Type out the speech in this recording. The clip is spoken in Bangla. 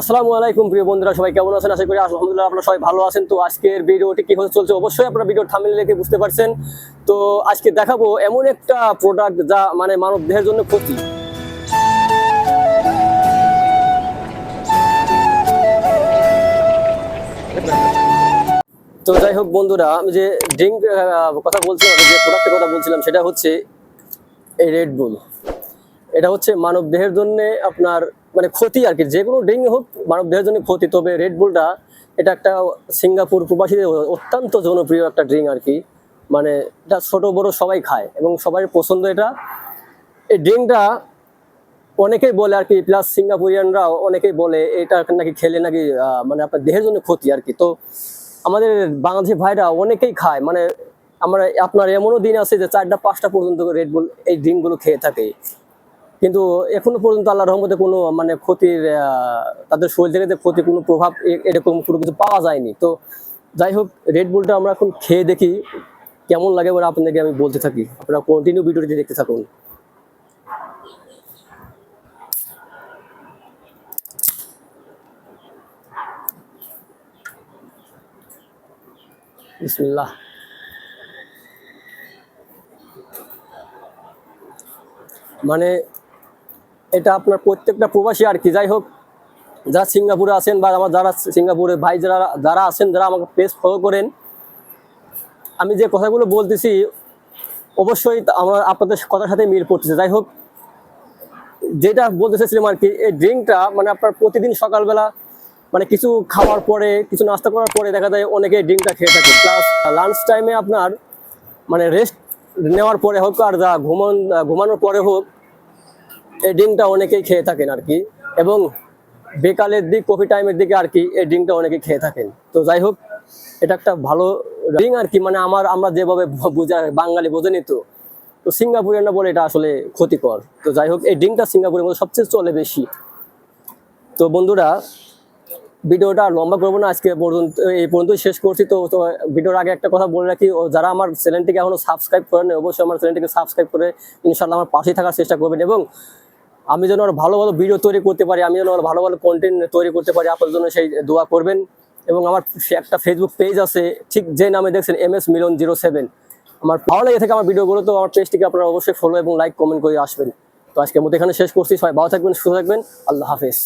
আসসালামু আলাইকুম প্রিয় বন্ধুরা, সবাই কেমন আছেন? আশা করি আলহামদুলিল্লাহ আপনারা সবাই ভালো আছেন। তো আজকের ভিডিওটি কি হতে চলছে? অবশ্যই আপনারা ভিডিও থামিল দেখে বুঝতে পারছেন। তো আজকে দেখাবো এমন একটা প্রোডাক্ট যা মানে মানব দেহের জন্য ক্ষতি। তো যাই হোক বন্ধুরা, আমি যে ড্রিঙ্ক কথা বলছিলাম, যে প্রোডাক্টের কথা বলছিলাম, সেটা হচ্ছে এই রেড বুল এটা হচ্ছে মানব দেহের জন্য আপনার মানে ক্ষতি আর কি যে কোনো ড্রিঙ্ক হোক, মানব দেহের জন্য ক্ষতি। তবে রেড বুলটা এটা একটা সিঙ্গাপুর প্রবাসীদের অত্যন্ত জনপ্রিয় একটা ড্রিঙ্ক আর কি। মানে এটা ছোট, বড় সবাই খায় এবং সবাই পছন্দ এটা। এই ড্রিঙ্কটা অনেকেই বলে আর কি প্লাস সিঙ্গাপুরিয়ানরাও অনেকেই বলে, এটা নাকি খেলে নাকি মানে আপনার দেহের জন্য ক্ষতি আর কি। তো আমাদের বাংলাদেশি ভাইরা অনেকেই খায়। মানে আমরা, আপনার এমনও দিন আছে যে চারটা, পাঁচটা পর্যন্ত রেড বুল এই ড্রিঙ্কগুলো খেয়ে থাকে। কিন্তু এখনও পর্যন্ত আল্লাহ রহমতে কোনো মানে ক্ষতির তাদের শরীর থেকে ক্ষতি, কোনো প্রভাব এরকম কোনো কিছু পাওয়া যায়নি। তো যাই হোক রেড বুলটা আমরা এখন খেয়ে দেখি কেমন লাগে বলে আপনাদেরকে আমি বলতে থাকি। আপনারা কন্টিনিউ ভিডিওটি দেখতে থাকুন। মানে এটা আপনার প্রত্যেকটা প্রবাসী আর কি। যাই হোক, যারা সিঙ্গাপুরে আছেন বা আমার যারা সিঙ্গাপুরে ভাই যারা যারা আছেন, যারা আমাকে পেজ ফলো করেন, আমি যে কথাগুলো বলতেছি, অবশ্যই আমার আপনাদের কথার সাথে মিল পড়তেছে যাই হোক, যেটা বলতে চাইছিলাম আর কি, এই ড্রিঙ্কটা মানে আপনার প্রতিদিন সকালবেলা মানে কিছু খাওয়ার পরে, কিছু নাস্তা করার পরে দেখা যায় অনেকে ড্রিঙ্কটা খেয়ে থাকে। প্লাস লাঞ্চ টাইমে আপনার মানে রেস্ট নেওয়ার পরে হোক আর যা, ঘুমান, ঘুমানোর পরে হোক এই ডিমটা অনেকেই খেয়ে থাকেন আর কি। এবং বেকালের দিক কফি টাইমের দিকে আর কি এই ডিমটা অনেকে খেয়ে থাকেন। তো যাই হোক, এটা একটা ভালো ড্রিঙ্ক আর কি মানে আমার, আমরা যেভাবে বুঝা, বাঙালি বোঝেনি তো। তো না বলে এটা আসলে ক্ষতিকর। তো যাই হোক, এই ড্রিঙ্কটা সিঙ্গাপুরের মধ্যে সবচেয়ে চলে বেশি। তো বন্ধুরা, ভিডিওটা লম্বা করব না, আজকে পর্যন্ত, এই পর্যন্তই শেষ করছি। তো ভিডিওর আগে একটা কথা বলে রাখি, ও যারা আমার চ্যানেলটিকে এখনও সাবস্ক্রাইব করেন অবশ্যই আমার চ্যানেলটিকে সাবস্ক্রাইব করে ইনশাল্লাহ আমার পাশেই থাকার চেষ্টা করবেন। এবং আমি যেন আরও ভালো ভালো ভিডিও তৈরি করতে পারি, আমি যেন আরও ভালো ভালো কন্টেন্ট তৈরি করতে পারি আপনার জন্য সেই দোয়া করবেন। এবং আমার একটা ফেসবুক পেজ আছে, ঠিক যে নামে দেখছেন M S Milan zero seven আমার ভালো লেগে থাকে আমার ভিডিওগুলো তো আমার পেজটিকে আপনারা অবশ্যই ফলো এবং লাইক কমেন্ট করে আসবেন। তো আজকের মতো এখানে শেষ করছি, সবাই ভালো থাকবেন, সুস্থ থাকবেন, আল্লাহ হাফেজ।